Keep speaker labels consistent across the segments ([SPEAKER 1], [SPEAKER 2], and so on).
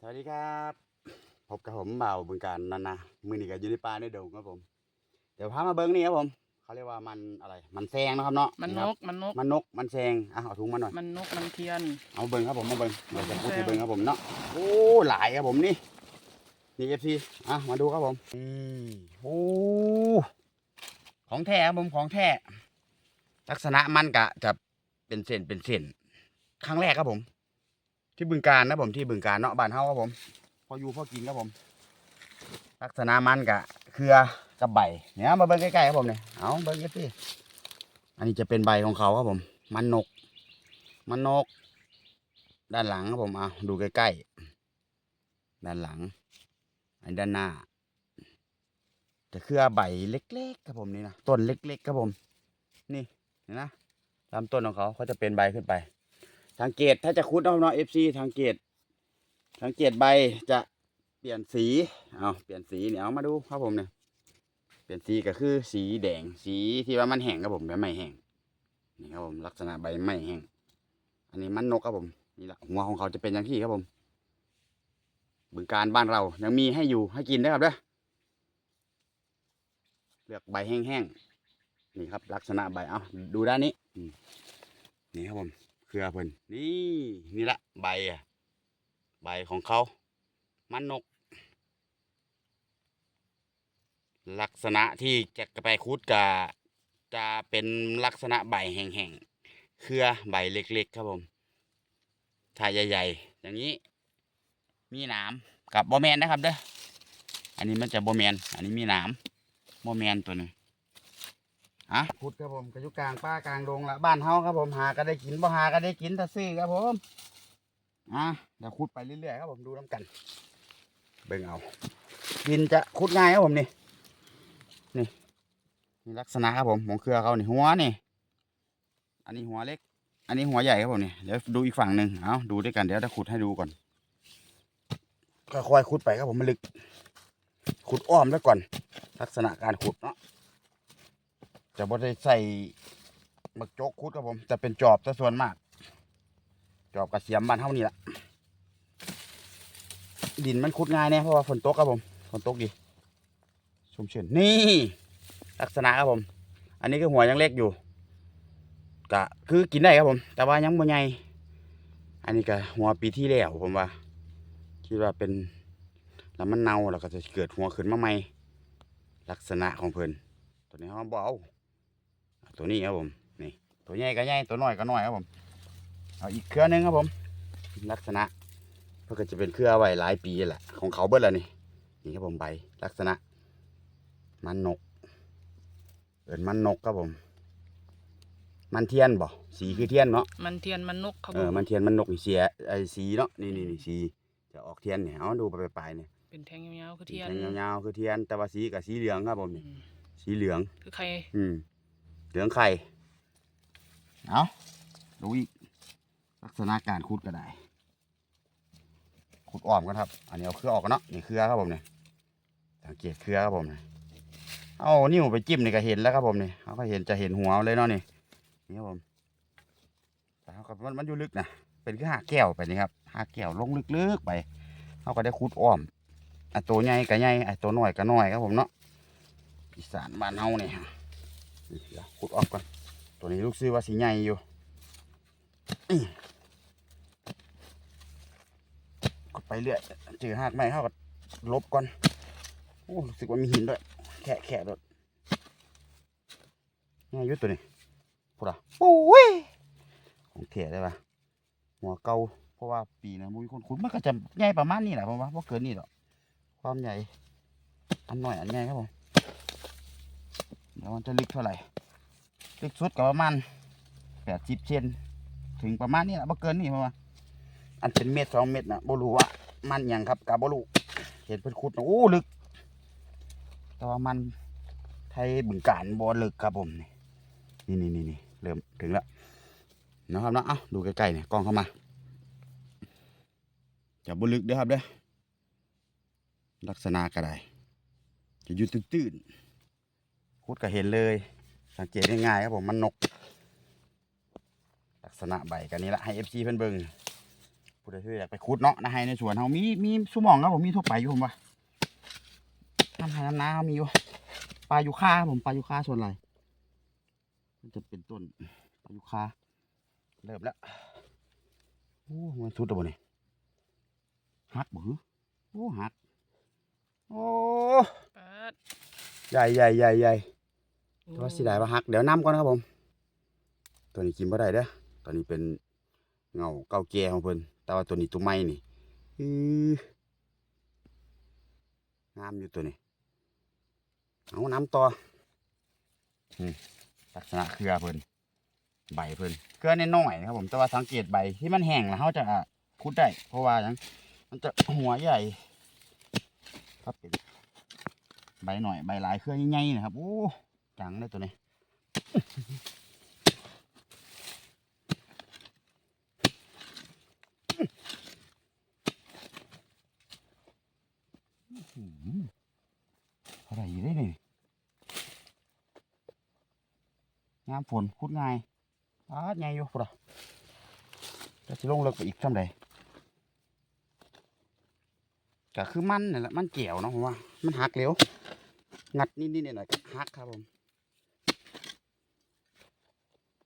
[SPEAKER 1] สวัสดีครับพบกับผมเบาบึงการนันนะมือนี่ก็อยู่ในป่าในดงครับผม เดี๋ยวพามาเบิ้งนี่ครับผมเขาเรียกว่ามันอะไร มันแซงนะครับเนาะ
[SPEAKER 2] มันน
[SPEAKER 1] ครับ
[SPEAKER 2] กมันนก
[SPEAKER 1] มันนกมันแซงอะเอาถุงมาหน่อย
[SPEAKER 2] มันนกมันเทียน
[SPEAKER 1] เอาเบิ้งครับผมมาเบิ้งเดี๋ยวจะพูด
[SPEAKER 2] แซ
[SPEAKER 1] ให้
[SPEAKER 2] ง
[SPEAKER 1] เบิ้งครับผมเนาะโอ้หลายครับผมนี่นี่เอฟซีอะมาดูครับผมนี่โอ้ของแท้ครับผมของแท้ลักษณะมันกะจะเป็นเส้นเป็นเส้นครั้งแรกครับผม ที่บึงการนะผมที่บึงการเนาะบ้านเฮาครับผม พออยู่พอกินครับผม ลักษณะมันกะเครือกับใบเนี่ยมาเบิ่งใกล้ๆครับผมเนี่ยเอาเบิ่งกันสิอันนี้จะเป็นใบของเขาครับผม มันนก มันนก ด้านหลังครับผมเอาดูใกล้ๆด้านหลัง อันด้านหน้าจะเครือใบเล็กๆครับผมนี่นะต้นเล็กๆครับผม นี่เห็นนะลำต้นของเขาเขาจะเป็นใบขึ้นไป สังเกตถ้าจะคุดเอาเนาะเอฟซีสังเกตสังเกตใบจะเปลี่ยนสีเอาเปลี่ยนสีเนี่ยเอามาดูครับผมเนี่ยเปลี่ยนสีก็คือสีแดงสีที่ว่ามันแห้งครับผมแบบไม่แห้งนี่ครับผมลักษณะใบไม่แห้งอันนี้มันนกครับผมนี่แหละหัวของเขาจะเป็นอย่างที่ครับผมบึงการบ้านเรายังมีให้อยู่ให้กินนะครับเด้อเลือกใบแห้งๆนี่ครับ ลักษณะใบเอาดูด้านนี้นี่ครับผม รือเพิ่นนี่นี่ละใบอะใบของเขา มันนก ลักษณะที่จะไปคุดกะจะเป็นลักษณะใบแห้งๆเครือใบเล็กๆ ครับผมถ้าใหญ่ๆ อย่างนี้ มีหนามกับบอแมนนะครับเด้ออันนี้มันจะบอแมนอันนี้มีหนามบอแมนตัวนึง อะพุดครับผมก็อยู่กลางป่ากลางดงละบ้านเฮาครับผมหาก็ได้กินบ่หาก็ได้กินถ้าซื้อครับผมอะเดี๋ยวขุดไปเรื่อยๆครับผมดูน้ำกัน เบิ่งเอาดินจะขุดง่ายครับผมนี่นี่นี่ลักษณะครับผมของเครือเขานี่หัวนี่ อันนี้หัวเล็ก อันนี้หัวใหญ่ครับผมนี่เดี๋ยวดูอีกฝั่งหนึ่งเอาดูด้วยกันเดี๋ยวจะขุดให้ดูก่อนค่อยๆขุดไปครับผมมันลึก ขุดอ้อมแล้วก่อน ลักษณะการขุดเนาะ จะบ่ได้ใส่มึกโจกคุดครับผม จะเป็นจอบซะส่วนมาก จอบกระเสียมบ้านเท่านี้ละดินมันคุดง่ายเนี่ยเพราะว่าฝนตกครับผมฝนตกดีชุ่มชื้นนี่ลักษณะครับผม อันนี้คือหัวยังเล็กอยู่กะคือกินได้ครับผม แต่ว่ายังบ่ใหญ่อันนี้ก็หัวปีที่แล้วผมว่าคิดว่าเป็นแล้วมันเน่าแล้วก็จะเกิดหัวขึ้นมาใหม่ลักษณะของเพิ่นตัวนี้เขาบเอา ตัวนี้ครับผมนี่ตัวใหญ่ก็ใหญ่ตัวน้อยก็น้อยครับผมเอาอีกเครือหนึงครับผม ลักษณะเพื่อก็จะเป็นเครือไว้หลายปีแหละของเขาเบิดแล้วนี่นี่ครับผมใบลักษณะ มันนกเอินมันนกครับผม มันเทียนบ่สีคือเทียนเนาะ
[SPEAKER 2] มันเทียนมันนกครับ
[SPEAKER 1] เอ
[SPEAKER 2] ผ
[SPEAKER 1] อ
[SPEAKER 2] ม
[SPEAKER 1] มันเทียนมันนกนี่เสียไอ้สีเนาะนี่นี่นี่สีจะออกเทียนเนี่ยเอาดูไปปลายๆเนี่ย
[SPEAKER 2] เป็นแทงยาวๆคือเทียน
[SPEAKER 1] แทงยาวๆคือเทียนแต่ว่าสีกับสีเหลืองครับผม
[SPEAKER 2] อื
[SPEAKER 1] นี่
[SPEAKER 2] ม
[SPEAKER 1] สีเหลือง
[SPEAKER 2] คือใคร
[SPEAKER 1] อืม เหลืองไข่ เอาดูอีก ลักษณะการขุดก็ได้ ขุดอ้อมกันครับ อันนี้เอาเครือออกกันเนาะ นี่เครือครับผมเนี่ย สังเกตเครือครับผมเนี่ยเอานิ้วไปจิ้มนี่ก็เห็นแล้วครับผมเนี่ยเขาก็เห็นจะเห็นหัวเลยเนาะนี่ นี่ครับผมแต่เขาก็มันมันอยู่ลึกนะ เป็นแค่หาแก้วไปนี่ครับหาแก้วลงลึกๆไปเขาก็ได้ขุดอ้อมอะตัวใหญ่ก็ใหญ่อะตัวน้อยก็น้อยครับผมเนาะอีสานบ้านเฮาเนี่ย ขุดออกก่อน ตัวนี้ลูกซื้อว่าสีใหญ่อยู่อื้อขุดไปเรื่อยเจอหากไม้เข้าก็ลบก่อน โอ้รู้สึกว่ามีหินด้วย แค่แค่ด้วยนี่อายุตัวนี้พูดอะโอ้ยของเถี่ยได้ปะหัวเก่าเพราะว่าปีนะมุ้ยคนขุดมันก็จะใหญ่ประมาณนี้แหละผมว่าเพราะเกินนี่หรอกความใหญ่อันหน่อยอันใหญ่ครับผม เดี๋ยวมันจะลึกเท่าไหร่ ลึกสุดก็ประมาณแปดสิบเซนถึงประมาณนี้แหละบ่เกินนี่เพราะว่าอันเป็นเม็ดสองเม็ดนะบ่รู้ว่ามันยังครับกับบ่รู้เห็นเพิ่นขุดนะโอ้ลึก แต่ว่ามันไทยบึงการบ่ลึกครับผมนี่นี่นี่นี่เริ่มถึงแล้วนะครับนะเอ้าดูใกล้ๆเนี่ยกล้องเข้ามาจะบ่ลึกเด้อครับเด้อลักษณะก็ได้จะอยู่ตื้นๆ คุดก็เห็นเลย สังเกตง่ายๆครับผมมันนก ลักษณะใบกันนี้ละให้เอฟซีเพิ่นเบิงผู้ใดที่อยากไปขุดเนาะนะให้ในสวนเฮามีมีสุหมองครับผมมีทั่วไปอยู่ผมว่าน้ำให้น้ำนาเฮามีอยู่ปลายูคาครับผมปลายูคาส่วนไรมันจะเป็นต้นปลายูคาเริ่มแล้วโอ้มันสุดแล้วบ่เนี่ยหักบ่หือโอ้หักโอ้
[SPEAKER 2] เปิด
[SPEAKER 1] ใหญ่ใหญ่ใหญ่ใหญ่
[SPEAKER 2] โอ้
[SPEAKER 1] แต่ว่าสิได้มาหักเดี๋ยวน้ำก่อนครับผม ตัวนี้กินบ่ได้เด้อตัวนี้เป็นเงาเก่าแก่ของเพิ่นแต่ว่าตัวนี้ตัวใหม่นี่อืองามอยู่ตัวนี้เอาน้ำต่ออืมลักษณะเครือเพิ่นใบเพิ่นเครือน้อยนะครับผมแต่ว่าสังเกตใบที่มันแห้งแล้วเขาจะคุดได้ เพราะว่ายังมันจะหัวใหญ่ครับเป็นใบหน่อยใบหลายเครือใหญ่ๆนะครับโอ้ จังเลยตัวนี้อะไรอยู่ได้นี่งามฝนคุดง่ายอาดใหญ่อยู่ปะจะสิลงเลิกไปอีกทำใดก็คือมันนี่แหละมันเกี่ยวเนาะผมว่า มันหักเร็ว งัดนิดๆหน่อยๆก็หักครับผม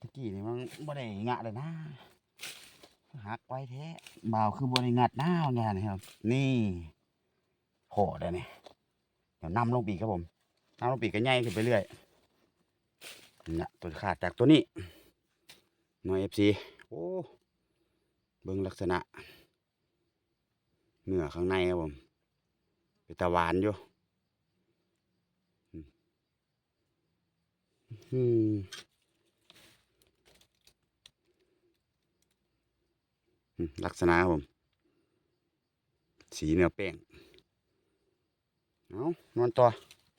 [SPEAKER 1] ตะ กี้นี่มันบ่ได้งะเลยนะหักไว้แท้บ่าวคือบ่ได้งัดหน้างานนี่ครับ นี่โหได้เนี่ยเดี๋ยวนำลงปีกครับผมนำลงปีกก็ใหญ่ขึ้นไปเรื่อยเนี่ยตัวขาดจากตัวนี้หน่วยเอฟซีโอ้เบิ่งลักษณะเนื้อข้างในครับผมเป็นตาหวานอยู่อืมอืมอืม ลักษณะผม สีเนื้อแป้งเอานอนต่อ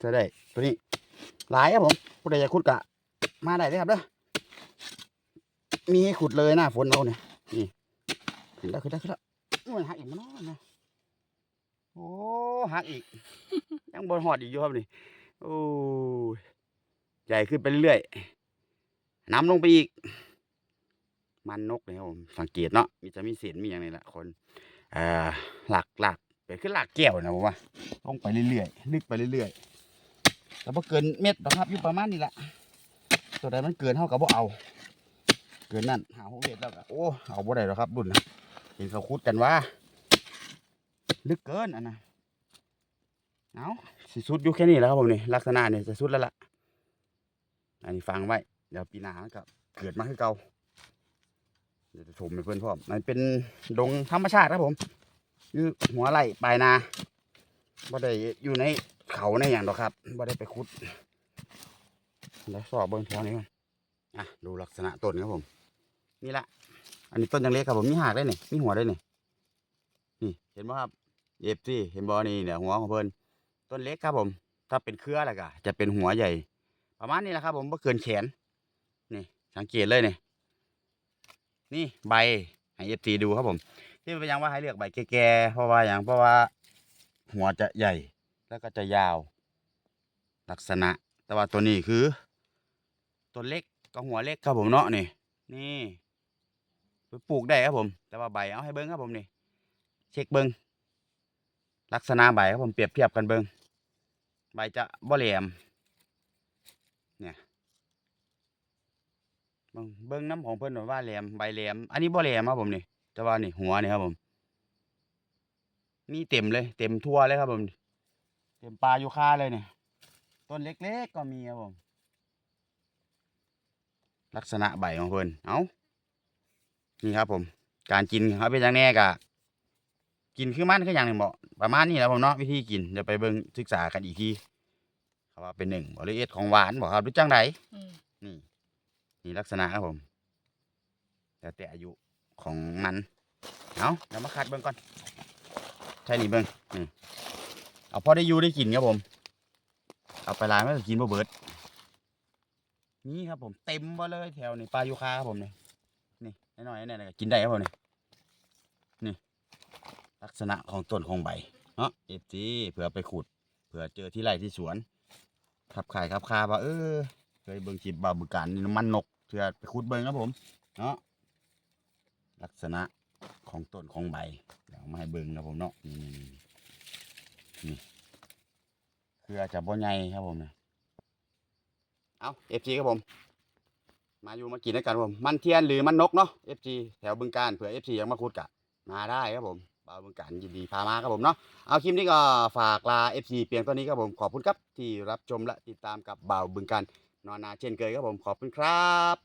[SPEAKER 1] จะได้ตัวนี้หลายครับผมผู้ใดอยากขุดกะ มาได้เลยครับเด้อมีให้ขุดเลยหน้าฝนเราเนี่ยนี่ขึ้นแล้วขึ้นแล้วขึ้นแล้วโอ้หักอีกมั้งเนาะนะโอ้หักอีก ยังบนหอดอีกอยู่ครับนี่โอ้ใหญ่ขึ้นไปเรื่อยๆน้ำลงไปอีก มันนกเลยครับผมสังเกตเนาะมีจะมีเศษมีอย่างนี้แหละคนเอ่อหลักหลักเป็นขึ้นหลักแก้วนะผมว่าลงไปเรื่อยๆลึกไปเรื่อยๆแต่พอเกินเม็ดหรอกครับอยู่ประมาณนี้แหละตัวใดมันเกินเท่ากับว่าเอา เกินนั่นหาหกเม็ดแล้วก็โอ้เอาบ่ได้หรอกครับรุ่นนะเห็นเขาคุดกันว่า ลึกเกินอันนะเอาสิสุดอยู่แค่นี้แล้วครับผมนี่ลักษณะเนี่ยจะสุดแล้วล่ะอันนี้ฟังไว้เดี๋ยวปีหน้ามันก็เกิดมาคือเก่า เดี๋ยวจะชมให้เพื่อนพร้อมันเป็นดงธรรมชาติครับผมอยู่หัวไหล่ปลายนาบ่ได้อยู่ในเขาในอย่างดอกครับบ่ได้ไปขุดแล้วสอบเบิ้งแถวนี้มันอะดูลักษณะต้นครับผม นี่ละอันนี้ต้นยังเล็กครับผมมีหากได้นี่มีหัวได้นี่นี่เห็นไหมครับเอฟซีเห็นบอนี่เนี่ยหัวของเพิ่นต้นเล็กครับผม ถ้าเป็นเครืออะไรก็จะเป็นหัวใหญ่ ประมาณนี้แหละครับผมบ่เกินแขนนี่สังเกตเลยนี่ นี่ใบให้เอฟซีดูครับผมที่เป็นยังว่าให้เลือกใบแก่ๆเพราะว่าอย่างเพราะว่า หัวจะใหญ่แล้วก็จะยาว ลักษณะ แต่ว่าตัวนี้คือ ตัวเล็กก็หัวเล็กครับผมเนาะนี่นี่ไปปลูกได้ครับผม แต่ว่าใบเอาให้เบิ้งครับผมนี่ เช็คเบิ้งลักษณะใบครับผมเปรียบเทียบกันเบิ้งใบจะบ่แหลมเนี่ย เบิ่งเบิ้งน้ำของเพิ่นว่าแหลมใบแหลม อันนี้บ่แหลมครับผมนี่แต่ว่านี่หัวนี่ครับผม มีเต็มเลย เต็มทั่วเลยครับผม เต็มปลาอยู่ค่าเลยเนี่ยต้นเล็กๆก็มีครับผม ลักษณะใบของเพิ่นเอานี่ครับผม การกินเขาเป็นอย่างแน่กะกินคือมันคืออย่างหนึ่งบอกประมาณนี้แหล้วผมเนาะวิธีกินเดี๋ยวไปเบิ่งศึกษากันอีกทีเขาว่าเป็นหนึ่งบริเอทของหวานบอกครับหรือจังได
[SPEAKER 2] อืม
[SPEAKER 1] นี่ นี่ลักษณะครับผมแล้วแต่อายุของมันเอาเดี๋ยวมาคัดเบิ่งก่อนใช่นี่เบิ่งอืมเอาพอได้อยู่ได้กินครับผม เอาไปลายไม่กินบ่เบิดนี่ครับผมเต็มมาเลยแถวนี่ปลายูคาครับผมนี่นี่น้อยๆนี่กินได้ครับผมนี่นี่ลักษณะของต้นของใบเนาะเอฟซีเผื่อไปขุดเผื่อเจอที่ไร่ที่สวนขับขายขับคาว่าเออเคยเบิ่งคลิปบาบึกการนี่น้ำมันนก เถื่อไปขุดเบิ่งครับผม เนาะลักษณะของต้นของใบเดี๋ยวมาให้เบิ่งครับผมเนาะนี่นี่นี่นี่คืออาจจะบ่ใหญ่ครับผมเนี่ยเอาเอฟจีครับผม มาอยู่มากินด้วยกันผม มันเทียนหรือมันนกเนาะเอฟจีแถวบึงการเผื่อเอฟซียังมาคุดกะมาได้ครับผมบ่าวบึงการยินดีพามาครับผมเนาะเอาคลิปนี้ก็ฝากลา FC เพียงเท่านี้ครับผมขอบคุณครับที่รับชมและติดตามกับบ่าวบึงการนอนนาเช่นเคยครับผมขอบคุณครับ